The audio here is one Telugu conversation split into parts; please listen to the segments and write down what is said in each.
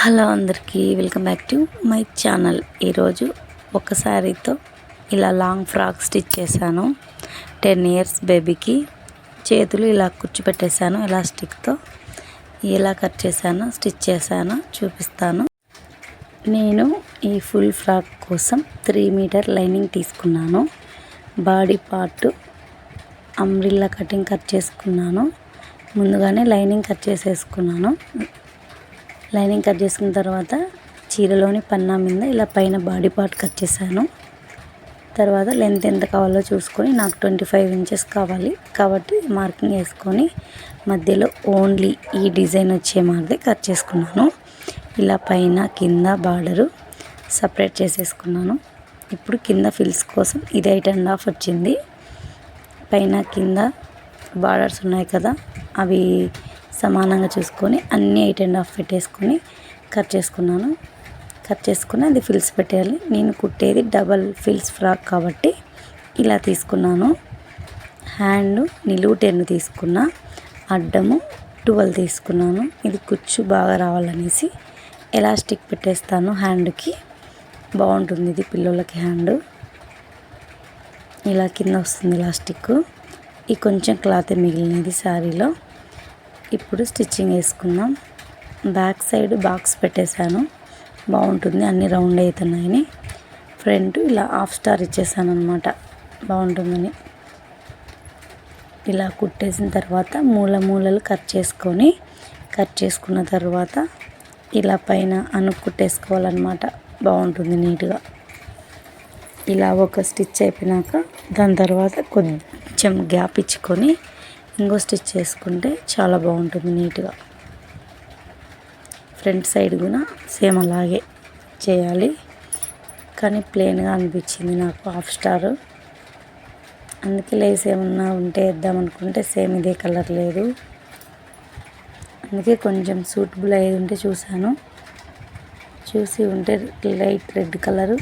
హలో అందరికీ welcome back to my channel. ఈరోజు ఒక శారీతో ఇలా లాంగ్ ఫ్రాక్ స్టిచ్ చేశాను. టెన్ ఇయర్స్ బేబీకి చేతులు ఇలా కూర్చోపెట్టేశాను ఎలాస్టిక్తో ఎలా కట్ చేశాను స్టిచ్ చేశాను చూపిస్తాను. నేను ఈ ఫుల్ ఫ్రాక్ కోసం త్రీ మీటర్ లైనింగ్ తీసుకున్నాను. Body part umbrella cutting cut చేసుకున్నాను. ముందుగానే లైనింగ్ కట్ చేసేసుకున్నాను. లైనింగ్ కట్ చేసుకున్న తర్వాత చీరలోని పన్నా మీద ఇలా పైన బాడీ పార్ట్ కట్ చేశాను. తర్వాత లెంత్ ఎంత కావాలో చూసుకొని నాకు ట్వంటీ ఫైవ్ ఇంచెస్ కావాలి. కాబట్టి మార్కింగ్ వేసుకొని మధ్యలో ఓన్లీ ఈ డిజైన్ వచ్చే మాదిరి కట్ చేసుకున్నాను. ఇలా పైన కింద బార్డరు సపరేట్ చేసేసుకున్నాను. ఇప్పుడు కింద ఫిల్స్ కోసం ఇది ఎయిట్ అండ్ హాఫ్ వచ్చింది. పైన కింద బార్డర్స్ ఉన్నాయి కదా అవి సమానంగా చూసుకొని అన్నీ ఎయిట్ అండ్ హాఫ్ పెట్టేసుకొని కట్ చేసుకున్నాను. కట్ చేసుకుని అది ఫిల్స్ పెట్టేయాలి. నేను కుట్టేది డబల్ ఫిల్స్ ఫ్రాక్ కాబట్టి ఇలా తీసుకున్నాను. హ్యాండ్ నిలువు టెన్ తీసుకున్న అడ్డము ట్వెల్వ్ తీసుకున్నాను. ఇది కుచ్చు బాగా రావాలనేసి ఎలాస్టిక్ పెట్టేస్తాను హ్యాండ్కి. బాగుంటుంది ఇది పిల్లలకి హ్యాండ్. ఇలా కింద వస్తుంది ఎలాస్టిక్. ఈ కొంచెం క్లాత్ మిగిలినది శారీలో. ఇప్పుడు స్టిచ్చింగ్ వేసుకుందాం. బ్యాక్ సైడ్ బాక్స్ పెట్టేశాను. బాగుంటుంది. అన్ని రౌండ్ అవుతున్నాయని ఫ్రంట్ ఇలా హాఫ్ స్టార్ ఇచ్చేసాను అనమాట బాగుంటుందని. ఇలా కుట్టేసిన తర్వాత మూల మూలలు కట్ చేసుకొని కట్ చేసుకున్న తర్వాత ఇలా పైన అనుకుట్టేసుకోవాలన్నమాట బాగుంటుంది నీట్గా. ఇలా ఒక స్టిచ్ అయిపోయినాక దాని తర్వాత కొంచెం గ్యాప్ ఇచ్చుకొని ఇంకో స్టిచ్ చేసుకుంటే చాలా బాగుంటుంది నీట్గా. ఫ్రంట్ సైడ్ కూడా సేమ్ అలాగే చేయాలి. కానీ ప్లెయిన్గా అనిపించింది నాకు హాఫ్ స్టార్. అందుకే లేస్ ఏమన్నా ఉంటే వేద్దాం అనుకుంటే సేమ్ ఇదే కలర్ లేదు. అందుకే కొంచెం సూటబుల్ అయ్యేది ఉంటే చూశాను. చూసి ఉంటే లైట్ రెడ్ కలరు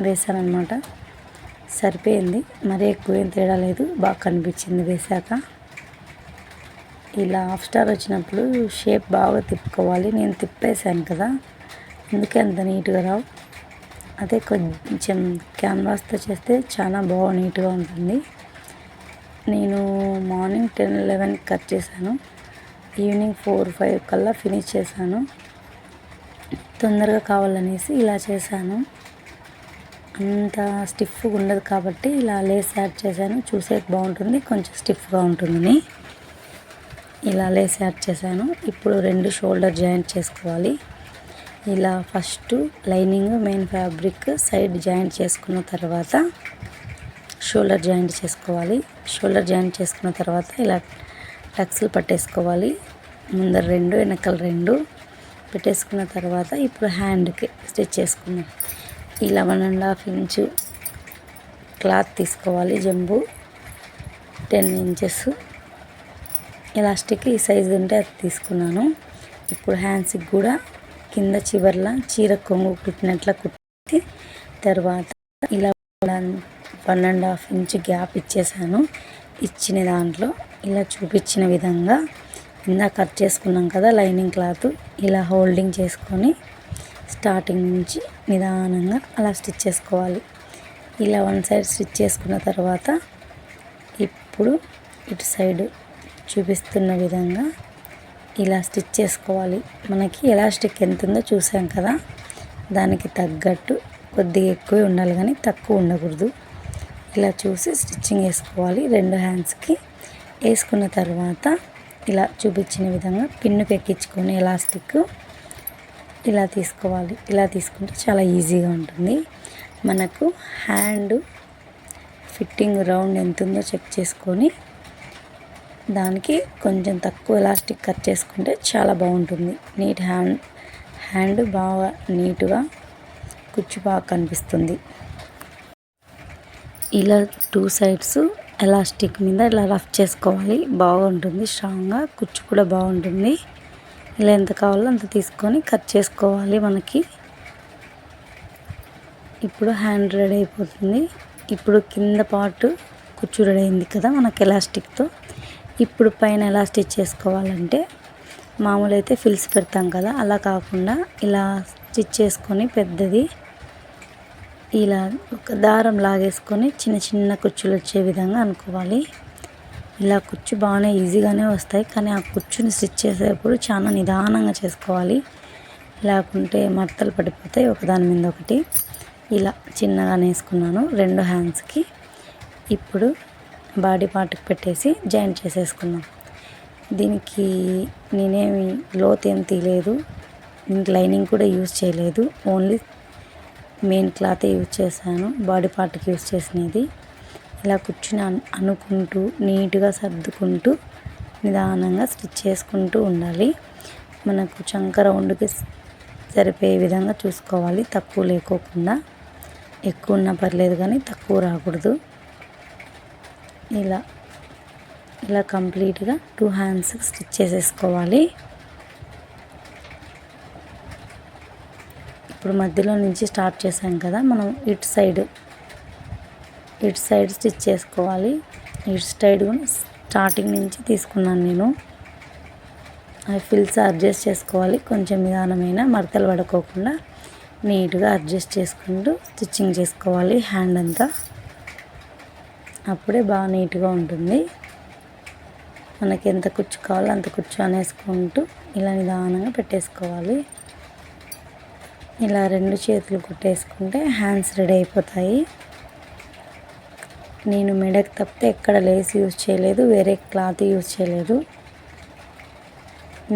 వేసాను సరిపోయింది. మరీ ఎక్కువ ఏం తేడా లేదు. బాగా కనిపించింది వేసాక ఇలా హాఫ్ స్టార్ వచ్చినప్పుడు షేప్ బాగా తిప్పుకోవాలి. నేను తిప్పేశాను కదా అందుకే అంత నీట్గా రావు. అదే కొంచెం క్యాన్వాస్తో చేస్తే చాలా బాగా నీట్గా ఉంటుంది. నేను మార్నింగ్ టెన్ లెవెన్కి కట్ చేశాను. ఈవినింగ్ ఫోర్ ఫైవ్ కల్లా ఫినిష్ చేశాను. తొందరగా కావాలనేసి ఇలా చేశాను. అంత స్టిఫ్గా ఉండదు కాబట్టి ఇలా లేస్ యాడ్ చేశాను. చూసేది బాగుంటుంది కొంచెం స్టిఫ్గా ఉంటుంది ఇలా లేస్ యాడ్ చేశాను. ఇప్పుడు రెండు షోల్డర్ జాయింట్ చేసుకోవాలి. ఇలా first lining main fabric side joint చేసుకున్న తర్వాత షోల్డర్ జాయింట్ చేసుకోవాలి. షోల్డర్ జాయింట్ చేసుకున్న తర్వాత ఇలా టక్స్లు పట్టేసుకోవాలి. ముందర రెండు వెనకాల రెండు పెట్టేసుకున్న తర్వాత ఇప్పుడు హ్యాండ్కి స్టిచ్ చేసుకున్నాం ఇలా one and half inch cloth తీసుకోవాలి. జంబు టెన్ ఇంచెస్ ఎలాస్టిక్ ఈ సైజు ఉంటే అది తీసుకున్నాను. ఇప్పుడు హ్యాండ్స్కి కూడా కింద చివర్ల చీర కొంగు కుట్టినట్ల కుట్టి తర్వాత ఇలా one and half inch gap ఇచ్చేసాను. ఇచ్చిన దాంట్లో ఇలా చూపించిన విధంగా ఇందా కట్ చేసుకున్నాం కదా లైనింగ్ క్లాత్ ఇలా హోల్డింగ్ చేసుకొని స్టార్టింగ్ నుంచి నిదానంగా అలా స్టిచ్ చేసుకోవాలి. ఇలా వన్ సైడ్ స్టిచ్ చేసుకున్న తర్వాత ఇప్పుడు ఇటు సైడు చూపిస్తున్న విధంగా ఇలా స్టిచ్ చేసుకోవాలి. మనకి ఎలాస్టిక్ ఎంత ఉందో చూసాం కదా? దానికి తగ్గట్టు కొద్దిగా ఎక్కువే ఉండాలి కానీ తక్కువ ఉండకూడదు. ఇలా చూసి స్టిచ్చింగ్ వేసుకోవాలి రెండు హ్యాండ్స్కి వేసుకున్న తర్వాత ఇలా చూపించిన విధంగా పిన్నుకి ఎక్కించుకొని ఎలాస్టిక్ ఇలా తీసుకోవాలి. ఇలా తీసుకుంటే చాలా ఈజీగా ఉంటుంది. మనకు హ్యాండ్ ఫిట్టింగ్ రౌండ్ ఎంత ఉందో చెక్ చేసుకొని దానికి కొంచెం తక్కువ ఎలాస్టిక్ కట్ చేసుకుంటే చాలా బాగుంటుంది. నీట్ హ్యాండ్ హ్యాండ్ బాగా నీట్గా కుచ్చు బాగా కనిపిస్తుంది. ఇలా టూ సైడ్స్ ఎలాస్టిక్ మీద ఇలా రఫ్ చేసుకోవాలి. బాగుంటుంది స్ట్రాంగ్గా కుచ్చు కూడా బాగుంటుంది. ఇలా ఎంత కావాలో అంత తీసుకొని కట్ చేసుకోవాలి మనకి. ఇప్పుడు హ్యాండ్ రెడీ అయిపోతుంది. ఇప్పుడు కింద పార్ట్ కుచ్చు రెడీ అయింది కదా మనకి ఎలాస్టిక్తో. ఇప్పుడు పైన ఎలా స్టిచ్ చేసుకోవాలంటే మామూలు అయితే ఫిల్స్ పెడతాం కదా అలా కాకుండా ఇలా స్టిచ్ చేసుకొని పెద్దది ఇలా ఒక దారం లాగేసుకొని చిన్న చిన్న కుచ్చులు వచ్చే విధంగా అనుకోవాలి. ఇలా కుచ్చు బాగానే ఈజీగానే వస్తాయి కానీ ఆ కుచ్చుని స్టిచ్ చేసేటప్పుడు చాలా నిదానంగా చేసుకోవాలి. లేకుంటే మడతలు పడిపోతాయి ఒకదాని మీద ఒకటి. ఇలా చిన్నగా వేసుకున్నాను రెండు హ్యాండ్స్కి. ఇప్పుడు బాడీ పార్ట్కి పెట్టేసి జాయింట్ చేసేసుకున్నాం. దీనికి నేనేమి లోత్ ఏం తీయలేదు. లైనింగ్ కూడా యూజ్ చేయలేదు. ఓన్లీ మెయిన్ క్లాతే యూజ్ చేశాను. బాడీ పార్ట్కి యూజ్ చేసినది. ఇలా కూర్చుని అనుకుంటూ నీట్గా సర్దుకుంటూ నిదానంగా స్టిచ్ చేసుకుంటూ ఉండాలి. మనకు చంక రౌండ్కి సరిపోయే విధంగా చూసుకోవాలి. తక్కువ లేకోకుండా. ఎక్కువ ఉన్నా పర్లేదు కానీ తక్కువ రాకూడదు. ఇలా ఇలా కంప్లీట్గా టూ హ్యాండ్స్ స్టిచ్ చేసేసుకోవాలి. ఇప్పుడు మధ్యలో నుంచి స్టార్ట్ చేసాం కదా మనం ఇటు సైడ్ ఇటు సైడ్ స్టిచ్ చేసుకోవాలి. ఇటు సైడ్ కూడా స్టార్టింగ్ నుంచి తీసుకున్నాను నేను. అవి ఫిల్స్ అడ్జస్ట్ చేసుకోవాలి కొంచెం నిదానమైన మడతలు పడుకోకుండా నీట్గా అడ్జస్ట్ చేసుకుంటూ స్టిచ్చింగ్ చేసుకోవాలి హ్యాండ్ అంతా. అప్పుడే బాగా నీట్గా ఉంటుంది. మనకి ఎంత కుచ్చు కావాలో అంత కుచ్చు అనేసుకుంటూ ఇలా నిదానంగా పెట్టేసుకోవాలి. ఇలా రెండు చేతులు కుట్టేసుకుంటే హ్యాండ్స్ రెడీ అయిపోతాయి. నేను మెడకు తప్పితే ఎక్కడ లేస్ యూజ్ చేయలేదు వేరే క్లాత్ యూజ్ చేయలేదు.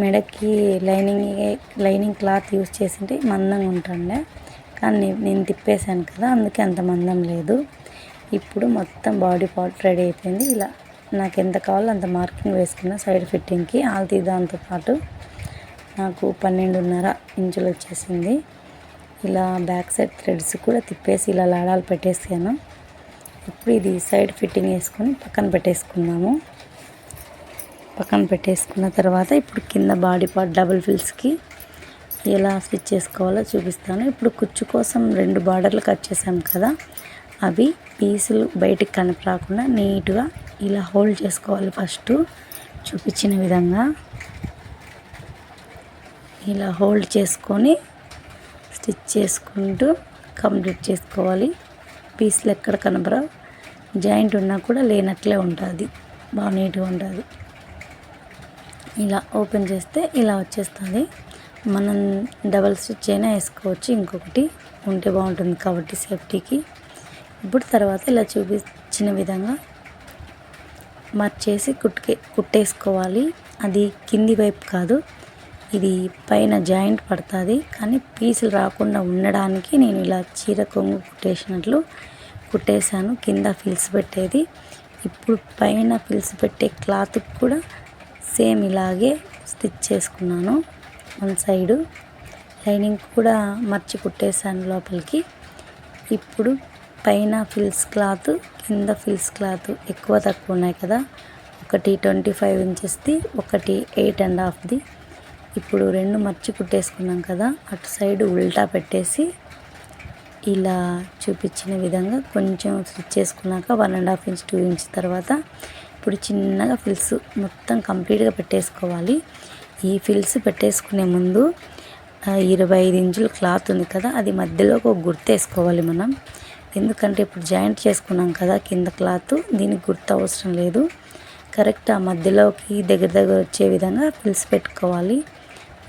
మెడకి లైనింగ్ లైనింగ్ క్లాత్ యూజ్ చేసింటే మందంగా ఉంటుండే కానీ నేను తిప్పేశాను కదా అందుకే అంత మందం లేదు. ఇప్పుడు మొత్తం బాడీ పార్ట్ రెడీ అయిపోయింది. ఇలా నాకు ఎంత కావాలో అంత మార్కింగ్ వేసుకున్న సైడ్ ఫిట్టింగ్కి. ఆల్తీ దాంతోపాటు నాకు పన్నెండున్నర ఇంచులు వచ్చేసింది. ఇలా బ్యాక్ సైడ్ థ్రెడ్స్ కూడా తిప్పేసి ఇలా లాడాలు పెట్టేసాను. ఇప్పుడు ఇది సైడ్ ఫిట్టింగ్ వేసుకొని పక్కన పెట్టేసుకున్నాము. పక్కన పెట్టేసుకున్న తర్వాత ఇప్పుడు కింద బాడీ పార్ట్ డబుల్ ఫిల్స్కి ఎలా స్టిచ్ చేసుకోవాలో చూపిస్తాను. ఇప్పుడు కుచ్చు కోసం రెండు బార్డర్లు కట్ చేసాం కదా అవి పీసులు బయటికి కనపరాకుండా నీట్గా ఇలా హోల్డ్ చేసుకోవాలి ఫస్ట్. చూపించిన విధంగా ఇలా హోల్డ్ చేసుకొని స్టిచ్ చేసుకుంటూ కంప్లీట్ చేసుకోవాలి. పీసులు ఎక్కడ కనపడవు. జాయింట్ ఉన్నా కూడా లేనట్లే ఉంటుంది. బాగా నీట్గా ఉంటుంది. ఇలా ఓపెన్ చేస్తే ఇలా వచ్చేస్తుంది. మనం డబల్ స్టిచ్ అయినా వేసుకోవచ్చు. ఇంకొకటి ఉంటే బాగుంటుంది కాబట్టి సేఫ్టీకి. ఇప్పుడు తర్వాత ఇలా చూపించిన విధంగా మర్చేసి కుట్టుకే కుట్టేసుకోవాలి. అది కింది వైపు కాదు. ఇది పైన జాయింట్ పడుతుంది. కానీ పీసులు రాకుండా ఉండడానికి నేను ఇలా చీర కొంగు కుట్టేసినట్లు కుట్టేశాను. కింద ఫిల్స్ పెట్టేది. ఇప్పుడు పైన ఫిల్స్ పెట్టే క్లాత్ కూడా సేమ్ ఇలాగే స్టిచ్ చేసుకున్నాను. One side. లైనింగ్ కూడా మర్చి కుట్టేశాను లోపలికి. ఇప్పుడు పైన ఫిల్స్ క్లాత్ కింద ఫిల్స్ క్లాత్ ఎక్కువ తక్కువ ఉన్నాయి కదా. ఒకటి ట్వంటీ ఫైవ్ ఇంచెస్ది ఒకటి ఎయిట్ అండ్ హాఫ్ది ఇప్పుడు రెండు మర్చి కుట్టేసుకున్నాం కదా. అటు సైడ్ ఉల్టా పెట్టేసి ఇలా చూపించిన విధంగా కొంచెం స్టిచ్ చేసుకున్నాక one and half inch two inch తర్వాత ఇప్పుడు చిన్నగా ఫిల్స్ మొత్తం కంప్లీట్గా పెట్టేసుకోవాలి. ఈ ఫిల్స్ పెట్టేసుకునే ముందు ఇరవై ఐదు ఇంచుల క్లాత్ ఉంది కదా. అది మధ్యలో ఒక గుర్తు వేసుకోవాలి మనం. ఎందుకంటే ఇప్పుడు జాయింట్ చేసుకున్నాం కదా కింద క్లాత్ దీనికి గుర్తు అవసరం లేదు. కరెక్ట్ ఆ మధ్యలోకి దగ్గర దగ్గర వచ్చే విధంగా ఫిల్స్ పెట్టుకోవాలి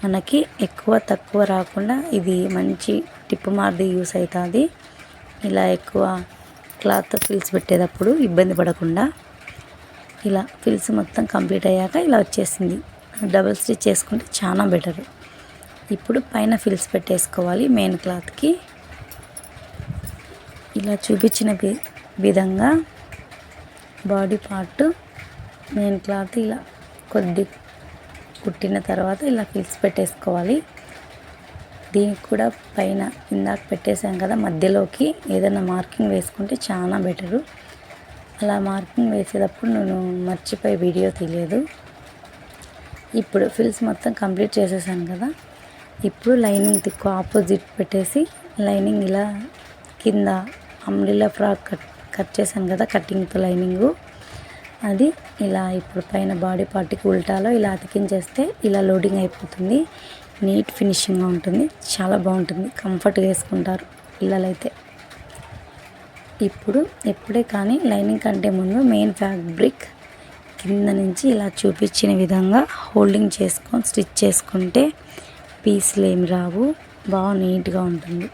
మనకి ఎక్కువ తక్కువ రాకుండా ఇది మంచి టిప్పు మార్ది యూస్ అవుతుంది. ఇలా ఎక్కువ క్లాత్ ఫిల్స్ పెట్టేటప్పుడు ఇబ్బంది పడకుండా ఇలా ఫిల్స్ మొత్తం కంప్లీట్ అయ్యాక ఇలా వచ్చేసింది. డబుల్ స్టిచ్ చేసుకుంటే చాలా బెటర్. ఇప్పుడు పైన ఫిల్స్ పెట్టేసుకోవాలి మెయిన్ క్లాత్కి. ఇలా చూపించిన విధంగా బాడీ పార్ట్ మెయిన్ క్లాత్ ఇలా కొద్ది కుట్టిన తర్వాత ఇలా ఫిల్స్ పెట్టేసుకోవాలి. దీనికి కూడా పైన ఇందాక పెట్టేసాం కదా మధ్యలోకి ఏదైనా మార్కింగ్ వేసుకుంటే చాలా బెటరు. అలా మార్కింగ్ వేసేటప్పుడు నేను మర్చిపోయి వీడియో తెలియదు. ఇప్పుడు ఫిల్స్ మొత్తం కంప్లీట్ చేసేసాను కదా ఇప్పుడు లైనింగ్ తిక్కు ఆపోజిట్ పెట్టేసి లైనింగ్ ఇలా కింద అంబ్రిల్లా ఫ్రాక్ కట్ కట్ చేశాను కదా కటింగ్తో లైనింగు అది ఇలా ఇప్పుడు పైన బాడీ పార్ట్కి ఉల్టాలో ఇలా అతికించేస్తే ఇలా లోడింగ్ అయిపోతుంది. నీట్ ఫినిషింగ్గా ఉంటుంది. చాలా బాగుంటుంది. కంఫర్ట్గా వేసుకుంటారు పిల్లలైతే. ఇప్పుడు ఎప్పుడే కానీ లైనింగ్ కంటే ముందు మెయిన్ ఫ్యాబ్రిక్ కింద నుంచి ఇలా చూపించిన విధంగా హోల్డింగ్ చేసుకొని స్టిచ్ చేసుకుంటే పీసులు ఏమి రావు. బాగా నీట్గా ఉంటుంది.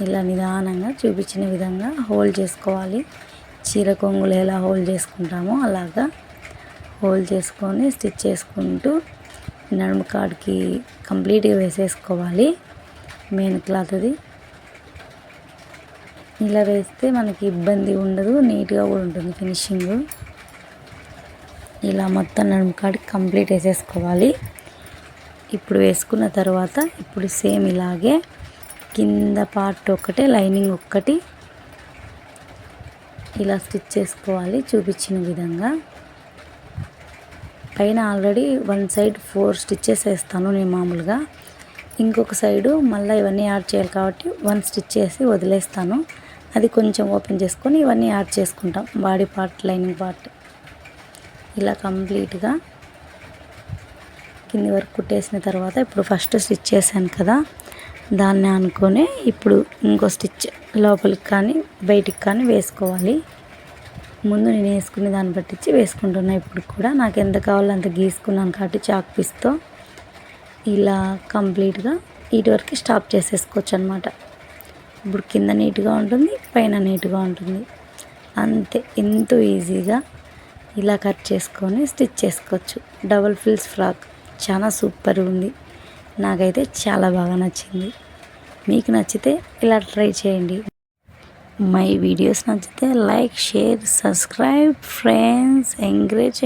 ఇలా నిదానంగా చూపించిన విధంగా హోల్డ్ చేసుకోవాలి. చీర కొంగులు ఎలా హోల్డ్ చేసుకుంటామో అలాగా హోల్డ్ చేసుకొని స్టిచ్ చేసుకుంటూ నడుము కాడికి కంప్లీట్గా వేసేసుకోవాలి. మెయిన్ క్లాత్ది ఇలా వేస్తే మనకి ఇబ్బంది ఉండదు నీట్గా కూడా ఉంటుంది ఫినిషింగ్. ఇలా మొత్తం నడుము కాడికి కంప్లీట్ వేసేసుకోవాలి. ఇప్పుడు వేసుకున్న తర్వాత ఇప్పుడు సేమ్ ఇలాగే కింద పార్ట్ ఒక్కటే లైనింగ్ ఒక్కటి. ఇలా స్టిచ్ చేసుకోవాలి చూపించిన విధంగా. పైన already one side four stitches వేస్తాను నేను మామూలుగా. ఇంకొక సైడు మళ్ళీ ఇవన్నీ యాడ్ చేయాలి కాబట్టి వన్ స్టిచ్ చేసి వదిలేస్తాను. అది కొంచెం ఓపెన్ చేసుకొని ఇవన్నీ యాడ్ చేసుకుంటాం బాడీ పార్ట్ లైనింగ్ పార్ట్ ఇలా కంప్లీట్గా కింది వరకు కుట్టేసిన తర్వాత ఇప్పుడు ఫస్ట్ స్టిచ్ చేశాను కదా. దాన్ని అనుకొని ఇప్పుడు ఇంకో స్టిచ్ లోపలికి కానీ బయటికి కానీ వేసుకోవాలి. ముందు నేను వేసుకునే దాన్ని పట్టించి వేసుకుంటున్నా. ఇప్పుడు కూడా నాకు ఎంత కావాలో అంత గీసుకున్నాను కాబట్టి చాక్ పీస్తో ఇలా కంప్లీట్గా ఇటు వరకు స్టాప్ చేసేసుకోవచ్చు అనమాట ఇప్పుడు కింద నీట్గా ఉంటుంది పైన నీట్గా ఉంటుంది. అంతే ఎంతో ఈజీగా ఇలా కట్ చేసుకొని స్టిచ్ చేసుకోవచ్చు. Double frills frock. చాలా సూపర్ ఉంది. నాకైతే చాలా బాగా నచ్చింది. మీకు నచ్చితే ఇలా ట్రై చేయండి. మై వీడియోస్ నచ్చితే like share subscribe friends encourage